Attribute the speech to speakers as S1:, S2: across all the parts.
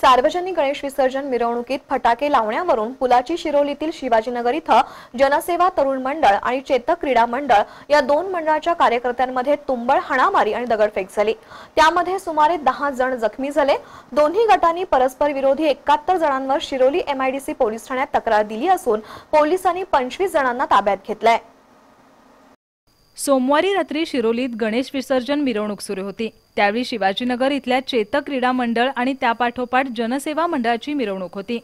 S1: सार्वजनिक गणेश विसर्जन मिरवणुकीत फटाके लावण्यावरून पुलाची शिरोलीतील शिवाजीनगर इथं जनसेवा तरुण मंडळ आणि चेतक क्रीडा मंडळ या दोन मंडळाच्या कार्यकर्त्यांमध्ये तुंबळ हाणामारी आणि दगडफेक झाली. त्यामध्ये सुमारे दहा जण जखमी झाले. दोन्ही गटांनी परस्पर विरोधी एकाहत्तर जणांवर शिरोली एमआयडीसी पोलीस ठाण्यात तक्रार दिली असून पोलिसांनी पंचवीस जणांना ताब्यात घेतलंय.
S2: सोमवारी रात्री शिरोलीत गणेश विसर्जन मिरवणूक सुरू होती. त्यावेळी शिवाजीनगर इथल्या चेतक क्रीडा मंडळ आणि त्यापाठोपाठ जनसेवा मंडळाची मिरवणूक होती.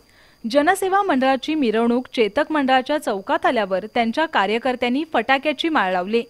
S2: जनसेवा मंडळाची मिरवणूक चेतक मंडळाच्या चौकात आल्यावर त्यांच्या कार्यकर्त्यांनी फटाक्याची माळ लावली.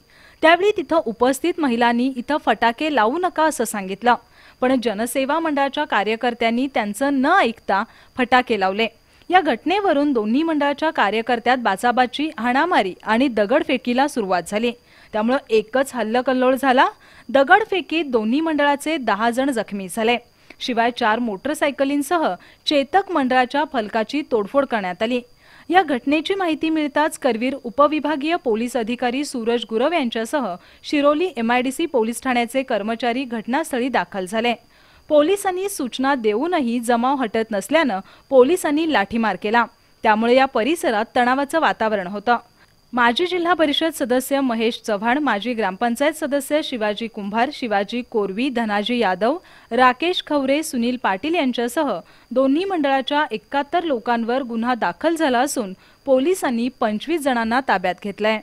S2: त्यावेळी तिथं उपस्थित महिलांनी इथं फटाके लावू नका असं सांगितलं. पण जनसेवा मंडळाच्या कार्यकर्त्यांनी त्यांचं न ऐकता फटाके लावले. या घटनेवरून दोन्ही मंडळाच्या कार्यकर्त्यात बाचाबाची हाणामारी आणि दगडफेकीला सुरुवात झाली. त्यामुळं एकच हल्लकल्लोळ झाला. दगडफेकीत दोन्ही मंडळाचे दहा जण जखमी झाले. शिवाय चार मोटरसायकलींसह चेतक मंडळाच्या फलकाची तोडफोड करण्यात आली. या घटनेची माहिती मिळताच करवीर उपविभागीय पोलीस अधिकारी सूरज गुरव यांच्यासह शिरोली एमआयडीसी पोलीस ठाण्याचे कर्मचारी घटनास्थळी दाखल झाले. पोलिसांनी सूचना देऊनही जमाव हटत नसल्यानं पोलिसांनी लाठीमार केला. त्यामुळे या परिसरात तणावाचं वातावरण होतं. माजी जिल्हा परिषद सदस्य महेश चव्हाण माजी ग्रामपंचायत सदस्य शिवाजी कुंभार शिवाजी कोरवी धनाजी यादव राकेश खवरे सुनील पाटील यांच्यासह दोन्ही मंडळाच्या एकाहत्तर लोकांवर गुन्हा दाखल झाला असून पोलिसांनी पंचवीस जणांना ताब्यात घेतलाय.